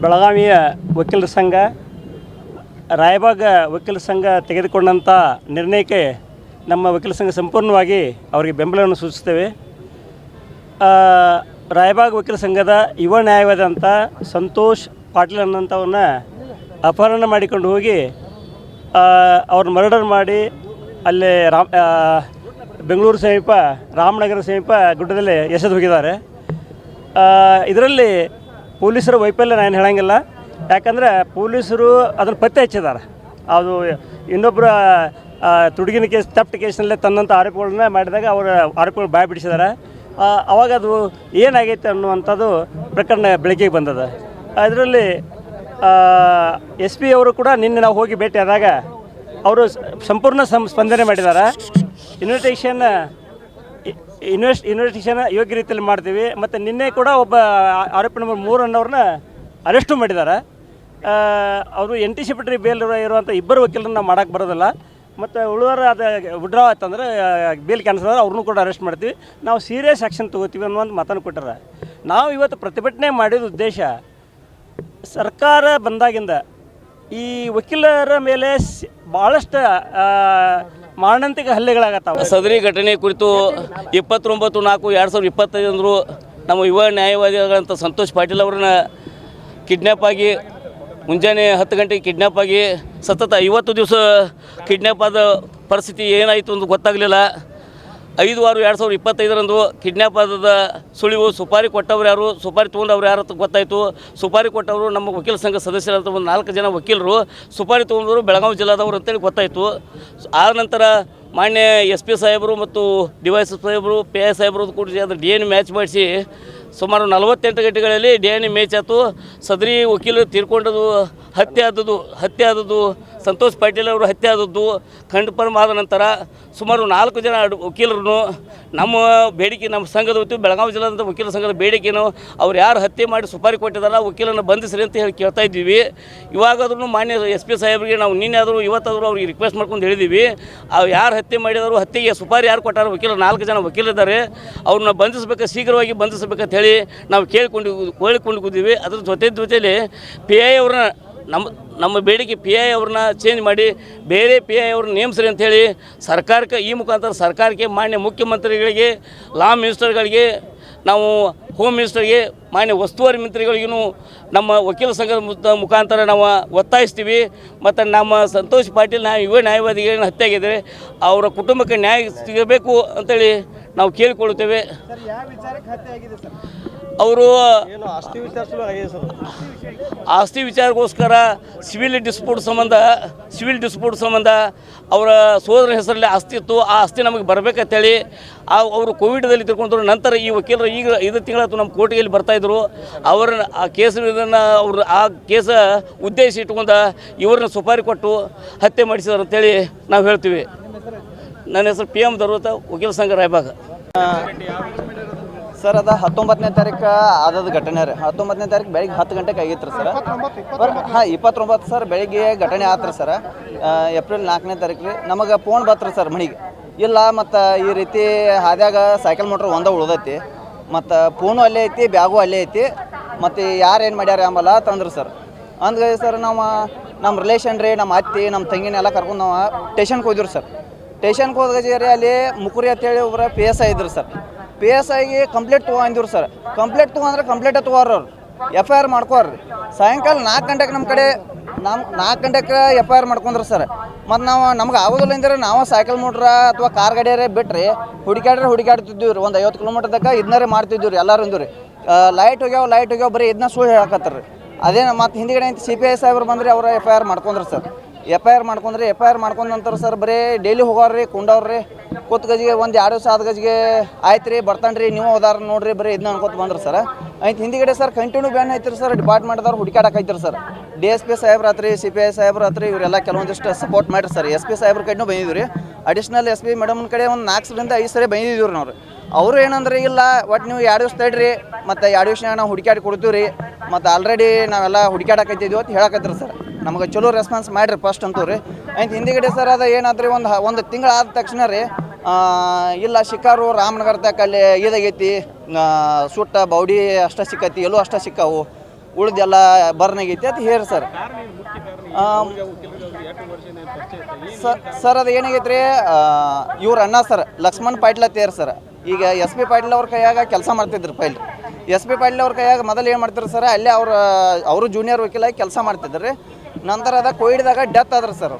ಬೆಳಗಾವಿಯ ವಕೀಲರ ಸಂಘ, ರಾಯಬಾಗ ವಕೀಲರ ಸಂಘ ತೆಗೆದುಕೊಂಡಂಥ ನಿರ್ಣಯಕ್ಕೆ ನಮ್ಮ ವಕೀಲ ಸಂಘ ಸಂಪೂರ್ಣವಾಗಿ ಅವರಿಗೆ ಬೆಂಬಲವನ್ನು ಸೂಚಿಸ್ತೇವೆ ರಾಯಬಾಗ್ ವಕೀಲ ಸಂಘದ ಯುವ ನ್ಯಾಯವಾದಂಥ ಸಂತೋಷ್ ಪಾಟೀಲ್ ಅನ್ನೋಂಥವನ್ನ ಅಪಹರಣ ಮಾಡಿಕೊಂಡು ಹೋಗಿ ಅವ್ರನ್ನ ಮರ್ಡರ್ ಮಾಡಿ ಅಲ್ಲೇ ರಾಮ್ ಬೆಂಗಳೂರು ಸಮೀಪ, ರಾಮನಗರ ಸಮೀಪ ಗುಡ್ಡದಲ್ಲಿ ಎಸೆದು ಹೋಗಿದ್ದಾರೆ. ಇದರಲ್ಲಿ ಪೊಲೀಸರ ವೈಫಲ್ಯ ನಾನು ಹೇಳಂಗಿಲ್ಲ. ಯಾಕಂದರೆ ಪೊಲೀಸರು ಅದನ್ನು ಪತ್ತೆ ಹಚ್ಚಿದ್ದಾರೆ. ಅದು ಇನ್ನೊಬ್ಬರ ತುಡುಗಿನ ಕೇಸ್ ತಪ್ಪು ಕೇಸ್ನಲ್ಲೇ ತನ್ನಂಥ ಆರೋಪಗಳನ್ನ ಮಾಡಿದಾಗ ಅವರ ಆರೋಪಗಳು ಬಾಯಿ ಬಿಡಿಸಿದ್ದಾರೆ. ಅವಾಗ ಅದು ಏನಾಗೈತೆ ಅನ್ನುವಂಥದ್ದು ಪ್ರಕರಣ ಬೆಳಕಿಗೆ ಬಂದದ. ಅದರಲ್ಲಿ ಎಸ್ ಪಿ ಅವರು ಕೂಡ ನಿನ್ನೆ ನಾವು ಹೋಗಿ ಭೇಟಿಯಾದಾಗ ಅವರು ಸಂಪೂರ್ಣ ಸ್ಪಂದನೆ ಮಾಡಿದ್ದಾರೆ. ಇನ್ವಿಟೇಷನ್ ಇನ್ವೆಸ್ಟ್ ಇನ್ವೆಸ್ಟಿಗೇಷನ್ ಯೋಗ್ಯ ರೀತಿಯಲ್ಲಿ ಮಾಡ್ತೀವಿ. ಮತ್ತು ನಿನ್ನೆ ಕೂಡ ಒಬ್ಬ ಆರೋಪಿ ನಂಬರ್ ಮೂರು ಅನ್ನೋರನ್ನ ಅರೆಸ್ಟು ಮಾಡಿದ್ದಾರೆ. ಅವರು ಎಂಟಿಸಿಪಿಟರಿ ಬೇಲ್ ಇರುವಂಥ ಇಬ್ಬರು ವಕೀಲರನ್ನ ನಾವು ಮಾಡೋಕ್ಕೆ ಬರೋದಿಲ್ಲ. ಮತ್ತು ಉಳಿದವರು ಅದು ವಿಡ್ರಾ ಆಯ್ತಂದ್ರೆ ಬೇಲ್ ಕ್ಯಾನ್ಸಲ್ ಆದ್ರೆ ಅವ್ರನ್ನೂ ಕೂಡ ಅರೆಸ್ಟ್ ಮಾಡ್ತೀವಿ. ನಾವು ಸೀರಿಯಸ್ ಆ್ಯಕ್ಷನ್ ತೊಗೋತೀವಿ ಅನ್ನೋ ಒಂದು ಮಾತನ್ನು ಕೊಟ್ಟಾರೆ ನಾವು ಇವತ್ತು ಪ್ರತಿಭಟನೆ ಮಾಡಿದ ಉದ್ದೇಶ ಸರ್ಕಾರ ಬಂದಾಗಿಂದ ಈ ವಕೀಲರ ಮೇಲೆ ಬಹಳಷ್ಟು ಮಾರಣಾಂತಿಕ ಹಲ್ಲೆಗಳಾಗತ್ತಾವ. ಸದರಿ ಘಟನೆ ಕುರಿತು ಇಪ್ಪತ್ತೊಂಬತ್ತು ನಾಲ್ಕು ಎರಡು ಸಾವಿರದ ಇಪ್ಪತ್ತೈದರಂದು ನಮ್ಮ ಯುವ ನ್ಯಾಯವಾದಿಗಳಂತ ಸಂತೋಷ್ ಪಾಟೀಲ್ ಅವ್ರನ್ನ ಕಿಡ್ನ್ಯಾಪ್ ಆಗಿ, ಮುಂಜಾನೆ ಹತ್ತು ಗಂಟೆಗೆ ಕಿಡ್ನ್ಯಾಪ್ ಆಗಿ, ಸತತ ಐವತ್ತು ದಿವಸ ಕಿಡ್ನ್ಯಾಪ್ ಆದ ಪರಿಸ್ಥಿತಿ ಏನಾಯಿತು ಅಂತ ಗೊತ್ತಾಗಲಿಲ್ಲ. ಐದು ಆರು ಎರಡು ಸಾವಿರದ ಇಪ್ಪತ್ತೈದರಂದು ಕಿಡ್ನ್ಯಾಪ್ ಆದ ಸುಳಿವು ಸುಪಾರಿ ಕೊಟ್ಟವ್ರು ಯಾರು, ಸುಪಾರಿ ತೊಗೊಂಡವ್ರು ಯಾರು ಅಂತ ಗೊತ್ತಾಯಿತು. ಸುಪಾರಿ ಕೊಟ್ಟವರು ನಮ್ಮ ವಕೀಲ ಸಂಘ ಸದಸ್ಯರಾದ ಒಂದು ನಾಲ್ಕು ಜನ ವಕೀಲರು, ಸುಪಾರಿ ತೊಗೊಂಡವರು ಬೆಳಗಾವಿ ಜಿಲ್ಲಾದವರು ಅಂತೇಳಿ ಗೊತ್ತಾಯಿತು. ಆ ನಂತರ ಮಾನ್ಯ ಎಸ್ ಪಿ ಸಾಹೇಬರು ಮತ್ತು ಡಿ ವೈ ಸಾಹೇಬರು, ಪಿ ಐ ಸಾಹೇಬರು ಕೂಡಿಸಿ ಅದು ಡಿ ಎನ್ ಮ್ಯಾಚ್ ಮಾಡಿಸಿ ಸುಮಾರು ನಲವತ್ತೆಂಟು ಗಂಟೆಗಳಲ್ಲಿ ಡಿ ಎನ್ ಮ್ಯಾಚ್ ಆಯಿತು. ಸದರಿ ವಕೀಲರು ತೀರ್ಕೊಂಡದು ಹತ್ಯೆ ಆದದ್ದು ಹತ್ಯೆ ಆದದ್ದು, ಸಂತೋಷ್ ಪಾಟೀಲ್ ಅವರು ಹತ್ಯೆ ಆದದ್ದು ಕನ್ಫರ್ಮ್ ಆದ ನಂತರ ಸುಮಾರು ನಾಲ್ಕು ಜನ ವಕೀಲರು ನಮ್ಮ ಬೇಡಿಕೆ, ನಮ್ಮ ಸಂಘದ ವತಿ ಬೆಳಗಾವಿ ಜಿಲ್ಲಾದಂಥ ವಕೀಲ ಸಂಘದ ಬೇಡಿಕೆನು ಅವ್ರು ಯಾರು ಹತ್ಯೆ ಮಾಡಿ ಸುಪಾರಿ ಕೊಟ್ಟಿದ್ದಾರೆ ವಕೀಲನ ಬಂಧಿಸ್ರಿ ಅಂತ ಹೇಳಿ ಕೇಳ್ತಾ ಇದ್ದೀವಿ. ಇವಾಗಾದ್ರೂ ಮಾನ್ಯ ಎಸ್ ಪಿ ಸಾಹೇಬ್ರಿಗೆ ನಾವು ನಿನ್ನೆ ಆದರೂ ಇವತ್ತಾದರೂ ಅವ್ರಿಗೆ ರಿಕ್ವೆಸ್ಟ್ ಮಾಡ್ಕೊಂಡು ಹೇಳಿದ್ದೀವಿ. ಅವ್ರು ಯಾರು ಹತ್ಯೆ ಮಾಡಿದರು ಹತ್ಯೆಗೆ ಸುಪಾರಿ ಯಾರು ಕೊಟ್ಟಾರ ವಕೀಲರು, ನಾಲ್ಕು ಜನ ವಕೀಲರಿದ್ದಾರೆ ಅವ್ರನ್ನ ಬಂಧಿಸಬೇಕು, ಶೀಘ್ರವಾಗಿ ಬಂಧಿಸಬೇಕಂತ ಹೇಳಿ ನಾವು ಕೇಳಿಕೊಂಡು ಕೇಳಿಕೊಂಡು ಕೂತೀವಿ ಅದ್ರ ಜೊತೆ ಜೊತೆಯಲ್ಲಿ ಪಿ ಐ ಅವ್ರನ್ನ ನಮ್ಮ ನಮ್ಮ ಬೇಡಿಕೆ ಪಿ ಐ ಅವ್ರನ್ನ ಚೇಂಜ್ ಮಾಡಿ, ಬೇರೆ ಪಿ ಐ ಅವ್ರನ್ನ ನೇಮಿಸ್ರಿ ಅಂಥೇಳಿ ಸರ್ಕಾರಕ್ಕೆ, ಈ ಮುಖಾಂತರ ಸರ್ಕಾರಕ್ಕೆ ಮಾನ್ಯ ಮುಖ್ಯಮಂತ್ರಿಗಳಿಗೆ ಲಾ ಮಿನಿಸ್ಟರ್ಗಳಿಗೆ ನಾವು ಹೋಮ್ ಮಿನಿಸ್ಟರ್ಗೆ ಮಾನ್ಯ ಉಸ್ತುವಾರಿ ಮಂತ್ರಿಗಳಿಗೂ ನಮ್ಮ ವಕೀಲ ಸಂಘದ ಮುಖ- ಮುಖಾಂತರ ನಾವು ಒತ್ತಾಯಿಸ್ತೀವಿ. ಮತ್ತು ನಮ್ಮ ಸಂತೋಷ್ ಪಾಟೀಲ್ ನಾವು ಯುವ ನ್ಯಾಯವಾದಿಗಳನ್ನ ಆಗಿದ್ದರೆ ಅವರ ಕುಟುಂಬಕ್ಕೆ ನ್ಯಾಯ ಸಿಗಬೇಕು ಅಂತೇಳಿ ನಾವು ಕೇಳಿಕೊಳ್ಳುತ್ತೇವೆ. ಅವರು ಆಸ್ತಿ ವಿಚಾರಕ್ಕೋಸ್ಕರ ಸಿವಿಲ್ ಡಿಸ್ಪ್ಯೂಟ್ ಸಂಬಂಧ ಸಿವಿಲ್ ಡಿಸ್ಪ್ಯೂಟ್ ಸಂಬಂಧ ಅವರ ಸೋದರ ಹೆಸರಲ್ಲಿ ಆಸ್ತಿ ಇತ್ತು. ಆ ಆಸ್ತಿ ನಮಗೆ ಬರಬೇಕಂತೇಳಿ ಆ ಅವರು ಕೋವಿಡ್ದಲ್ಲಿ ತಿಳ್ಕೊಂಡ್ರು. ನಂತರ ಈ ವಕೀಲರು ಈಗ ಐದು ತಿಂಗಳ ನಮ್ಮ ಕೋರ್ಟಿಗೆ ಬರ್ತಾಯಿದ್ರು ಅವರ ಆ ಕೇಸ್ ಇದನ್ನು ಅವರು ಆ ಕೇಸ ಉದ್ದೇಶ ಇಟ್ಕೊಂಡು ಇವ್ರನ್ನ ಸುಪಾರಿ ಕೊಟ್ಟು ಹತ್ಯೆ ಮಾಡಿಸಿದ್ರು ಅಂತೇಳಿ ನಾವು ಹೇಳ್ತೀವಿ. ನನ್ನ ಹೆಸರು ಪಿ ಎಂ ದರ್ವತ ವಕೀಲ ಸಂಘ ರಾಯಬಾಗ ಸರ್ ಅದ ಹತ್ತೊಂಬತ್ತನೇ ತಾರೀಕು ಆದದ ಘಟನೆ ರೀ. ಹತ್ತೊಂಬತ್ತನೇ ತಾರೀಕು ಬೆಳಿಗ್ಗೆ ಹತ್ತು ಗಂಟೆಗೆ ಆಗಿತ್ತು ಸರ್. ಹಾಂ ಇಪ್ಪತ್ತೊಂಬತ್ತು ಸರ್ ಬೆಳಿಗ್ಗೆ ಘಟನೆ ಆತ್ರಿ ಸರ್. ಏಪ್ರಿಲ್ ನಾಲ್ಕನೇ ತಾರೀಕು ರೀ. ನಮಗೆ ಫೋನ್ ಬತ್ರಿ ಸರ್ ಮನೆಗೆ. ಇಲ್ಲ ಮತ್ತು ಈ ರೀತಿ ಹಾದ್ಯಾಗ ಸೈಕಲ್ ಮೋಟ್ರ್ ಒಂದೇ ಉಳ್ದೈತಿ. ಮತ್ತು ಫೋನು ಅಲ್ಲೇ ಐತಿ ಬ್ಯಾಗು ಅಲ್ಲೇ ಐತಿ. ಮತ್ತು ಯಾರು ಏನು ಮಾಡ್ಯಾರ ಅಂಬಲ್ಲ ತಂದ್ರು ಸರ್. ಅಂದ್ಗೆ ಸರ್ ನಾವು ನಮ್ಮ ರಿಲೇಷನ್ ರೀ ನಮ್ಮ ಅತ್ತಿ ನಮ್ಮ ತಂಗಿನೆಲ್ಲ ಕರ್ಕೊಂಡು ನಾವು ಟೇಷನ್ಗೆ ಹೋದ್ರು ಸರ್. ಟೇಷನ್ಗೆ ಹೋದಾಗ ರೀ ಅಲ್ಲಿ ಮುಕುರಿ ಅಂತೇಳಿ ಒಬ್ಬರ ಪಿ ಎಸ್ ಐ ಇದ್ರು ಸರ್. ಪಿ ಎಸ್ ಐಗೆ ಕಂಪ್ಲೇಂಟ್ ತೊಗೊಂಡಿವ್ರು ಸರ್ ಕಂಪ್ಲೇಂಟ್ ತೊಗೊಂಡ್ರೆ ಕಂಪ್ಲೇಂಟ್ ಅವ್ರು. ಎಫ್ ಐ ಆರ್ ಮಾಡ್ಕೋರಿ. ಸಾಯಂಕಾಲ ನಾಲ್ಕು ಗಂಟೆಗೆ ನಮ್ಮ ಕಡೆ ನಮ್ಮ ನಾಲ್ಕು ಗಂಟೆಗೆ ಎಫ್ ಐ ಆರ್ ಮಾಡ್ಕೊಂಡ್ರು ಸರ್ ಮತ್ತು ನಾವು ನಮ್ಗೆ ಆಗೋದಿಲ್ಲ ಅಂದ್ರೆ ನಾವು ಸೈಕಲ್ ಮೋಟ್ರ ಅಥವಾ ಕಾರ್ ಗಾಡಿಯಾರೇ ಬಿಟ್ರಿ ಹುಡುಗಾಡ್ರೆ ಹುಡುಕ್ಯಾಡ್ತಿದ್ದೀವಿ ರೀ. ಒಂದು ಐವತ್ತು ಕಿಲೋಮೀಟರ್ ತನಕ ಇದನ್ನೇ ಮಾಡ್ತಿದ್ದೀವಿ ರೀ ಎಲ್ಲರೂ ಅಂದ್ರಿ ಲೈಟ್ ಹೋಗ್ಯಾವ ಲೈಟ್ ಹೋಗ್ಯಾವ, ಬರೀ ಇದನ್ನ ಸುಳ್ಳು ಹೇಳಕತ್ತಾರ ರೀ. ಅದೇ ಮತ್ತು ಹಿಂದಿಗಡೆ ಸಿ ಪಿ ಐ ಸಾಹೇಬ್ರು ಬಂದ್ರೆ ಅವ್ರ ಎಫ್ ಐ ಆರ್ ಮಾಡ್ಕೊಂಡ್ರು ಸರ್ ಎಫ್ ಐ ಆರ್ ಮಾಡ್ಕೊಂಡ್ರಿ ಎಫ್ ಐ ಆರ್ ಮಾಡ್ಕೊಂಡ ನಂತರ ಸರ್ ಬರೀ ಡೈಲಿ ಹೋಗೋರ್ರಿ ಕುಂಡವ್ರಿ ಕೂತ್ ಗಜಿಗೆ ಒಂದು ಎರಡು ಆದ ಗಜಿಗೆ ಆಯ್ತು ರೀ ಬರ್ತಾನೆ ನೀವು ಹೋದಾರ ನೋಡ್ರಿ ಬರೀ ಇದನ್ನ ಅನ್ಕೋತ ಬಂದ್ರಿ ಸರ್ ಆಯ್ತು ಹಿಂದಿಗಡೆ ಸರ್ ಕಂಟಿನ್ಯೂ ಬ್ಯಾನ್ ಐತ್ರಿ ಸರ್ ಡಿಪಾರ್ಟ್ಮೆಂಟ್ದವ್ರು ಹುಡುಕಾಡಕೈತ್ರಿ ಸರ್ ಡಿ ಎಸ್ ಪಿ ಸಾಹೇಬ್ರ ರಾತ್ರಿ ಸಿ ಪಿ ಐ ಸಾಹೇಬ್ರ ರಾತ್ರಿ ಇವರೆಲ್ಲ ಕೆಲವೊಂದಿಷ್ಟು ಸಪೋರ್ಟ್ ಮಾಡಿರಿ ಸರ್ ಎಸ್ ಪಿ ಸಾಹೇಬ್ರ ಕಡೆನೂ ಬಂದಿದ್ರಿ ರೀ ಅಡಿಷ್ನಲ್ ಎಸ್ ಪಿ ಮೇಡಮ್ನ ಕಡೆ ಒಂದು ನಾಲ್ಕರಿಂದ ಐದು ಸರಿ ಬಂದಿದ್ದೀವಿ ನಾವು ಅವರು ಏನಂದ್ರೆ, ಇಲ್ಲ ಒಟ್ಟು ನೀವು ಎರಡು ದಿವಸ ತಡ್ರಿ, ಮತ್ತು ಎರಡು ದಿವಸ ನಾವು ಹುಡುಕಾಡಿ ಕೊಡ್ತೀವಿ ರೀ ಮತ್ತು ಆಲ್ರೆಡಿ ನಾವೆಲ್ಲ ಹುಡುಕಾಡಕತ್ತಿದ್ದೀವಿ ಅಂತ ಹೇಳಕತ್ತೀರಿ ಸರ್ ನಮಗೆ ಚಲೋ ರೆಸ್ಪಾನ್ಸ್ ಮಾಡಿರಿ ಫಸ್ಟ್ ಅಂತೂ ರೀ. ಆಯ್ತು ಹಿಂದಿಗಡೆ ಸರ್ ಅದು ಏನಾದ್ರಿ ಒಂದು ಒಂದು ತಿಂಗಳು ಆದ ತಕ್ಷಣ ರೀ ಇಲ್ಲ ಶಿಕಾರು ರಾಮನಗರ ತಕ್ಕ ಅಲ್ಲಿ ಇದಾಗೈತಿ ಸುಟ್ಟ, ಬೌಡಿ ಅಷ್ಟ ಸಿಕ್ಕೈತಿ, ಎಲ್ಲೂ ಅಷ್ಟ ಸಿಕ್ಕಾವು ಉಳ್ದೆಲ್ಲ ಬರ್ನಾಗೈತಿ ಅಂತ ಹೇಳಿ ಸರ್ ಸರ್ ಸರ್ ಅದು ಏನಾಗೈತೆ ರೀ ಇವ್ರ ಅಣ್ಣ ಸರ್ ಲಕ್ಷ್ಮಣ್ ಪಾಟೀಲ್ ತೇರ್ ಸರ್ ಈಗ ಎಸ್ ಪಿ ಪಾಟೀಲ್ ಅವ್ರ ಕೈಯಾಗ ಕೆಲಸ ಮಾಡ್ತಿದ್ರು ಪೈಲ್ ಎಸ್ ಪಿ ಪಾಟೀಲ್ ಅವ್ರ ಕೈಯಾಗ ಮೊದಲು ಏನು ಮಾಡ್ತಿದ್ರು ಸರ್ ಅಲ್ಲೇ ಅವ್ರ, ಅವರು ಜೂನಿಯರ್ ವಕೀಲಾಗಿ ಕೆಲಸ ಮಾಡ್ತಿದ್ರು ರೀ. ನಂತರ ಅದ ಕೋವಿಡ್ದಾಗ ಡೆತ್ ಆದ್ರ ಸರ್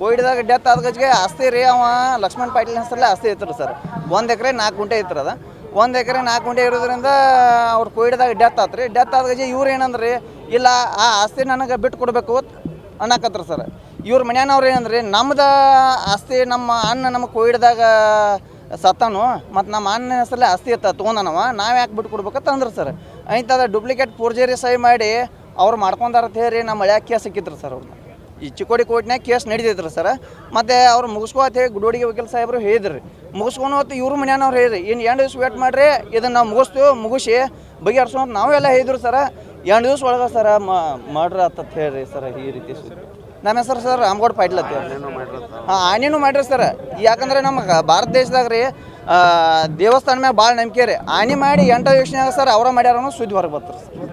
ಕೋವಿಡ್ದಾಗ ಡೆತ್ ಆದ ಗಜ್ಗೆ ಆಸ್ತಿ ರೀ ಅವ ಲಕ್ಷ್ಮಣ್ ಪಾಟೀಲ್ ಹೆಸರಲ್ಲೇ ಆಸ್ತಿ ಐತ್ರಿ ಸರ್ ಒಂದು ಎಕರೆ ನಾಲ್ಕು ಗುಂಟೆ ಇತ್ತು ಅದ. ಒಂದು ಎಕರೆ ನಾಲ್ಕು ಗುಂಟೆ ಇರೋದ್ರಿಂದ ಅವ್ರು ಕೋವಿಡ್ದಾಗ ಡೆತ್ ಆತ್ರಿ. ಡೆತ್ ಆದ ಗಜ್ಗೆ ಇವ್ರು ಏನಂದ್ರಿ? ಇಲ್ಲ, ಆ ಆಸ್ತಿ ನನಗೆ ಬಿಟ್ಟು ಕೊಡಬೇಕು ಅನ್ನಕತ್ರ ಸರ್ ಇವ್ರ ಮನ್ಯಾನವ್ರು ಏನಂದ್ರಿ? ನಮ್ದು ಆಸ್ತಿ ನಮ್ಮ ಅಣ್ಣ ನಮ್ಮ ಕೋವಿಡ್ದಾಗ ಸತ್ತಾನು, ಮತ್ತು ನಮ್ಮ ಅಣ್ಣನ ಹೆಸರಲ್ಲೇ ಆಸ್ತಿ ಇತ್ತ, ತೊಗೊಂಡನವ. ನಾವು ಯಾಕೆ ಬಿಟ್ಟು ಕೊಡ್ಬೇಕಂತ ಅಂದ್ರೆ ಸರ್ ಐತದ ಡೂಪ್ಲಿಕೇಟ್ ಪೂರ್ಜರಿ ಸಹಿ ಮಾಡಿ ಅವ್ರು ಮಾಡ್ಕೊಂಡಾರ ಅಂತ ಹೇಳಿ ನಮ್ಮ ಮಳ್ಯಾಗ ಕೇಸ್ ಸಿಕ್ಕಿದ್ರು ಸರ್ ಅವ್ರನ್ನ ಈ ಚಿಕ್ಕೋಡಿ ಕೋರ್ಟ್ನಾಗ ಕೇಸ್ ನಡೀತೈತ್ರಿ ಸರ್. ಮತ್ತು ಅವ್ರು ಅಂತ ಹೇಳಿ ಗುಡೋಡಿಗೆ ವಕೀಲ ಸಾಹೇಬರು ಹೇಳಿದ್ರಿ. ಮುಗಿಸ್ಕೊಂಡು ಹೊತ್ತು ಇವ್ರ ಮನೆಯವ್ರು ಹೇಳಿರಿ ಇನ್ನು ಎರಡು ದಿವ್ಸ ವೇಟ್ ಮಾಡಿರಿ ಇದನ್ನು ನಾವು ಮುಗಿಸ್ತೀವಿ ಮುಗಿಸಿ ಬಗೆಹರಿಸೋ ನಾವೆಲ್ಲ ಹೇಳಿದ್ರು ಸರ. ಎರಡು ದಿವ್ಸ ಒಳಗೆ ಸರ ಮರ್ಡ್ರ್ ಆತತ್ ಹೇಳ್ರಿ ಸರ್ ಈ ರೀತಿ. ನಮ್ಮ ಹೆಸರು ಸರ್ ರಾಮಗೌಡ ಪಾಟೀಲ್ ಅಂತ ಹಾಂ ಆನೆನೂ ಮಾಡಿರಿ ಸರ್. ಯಾಕಂದ್ರೆ ನಮ್ಮ ಭಾರತ ದೇಶದಾಗ ರೀ ದೇವಸ್ಥಾನ ಮ್ಯಾಗ ಭಾಳ ನಂಬಿಕೆ ರೀ. ಆನೆ ಮಾಡಿ ಎಂಟು ಯೋಚನೆ ಸರ್ ಅವರ ಮಾಡ್ಯಾರ ಸುದ್ದಿ ಹೊರಗೆ ಬರ್ತಾರೆ ಸರ್.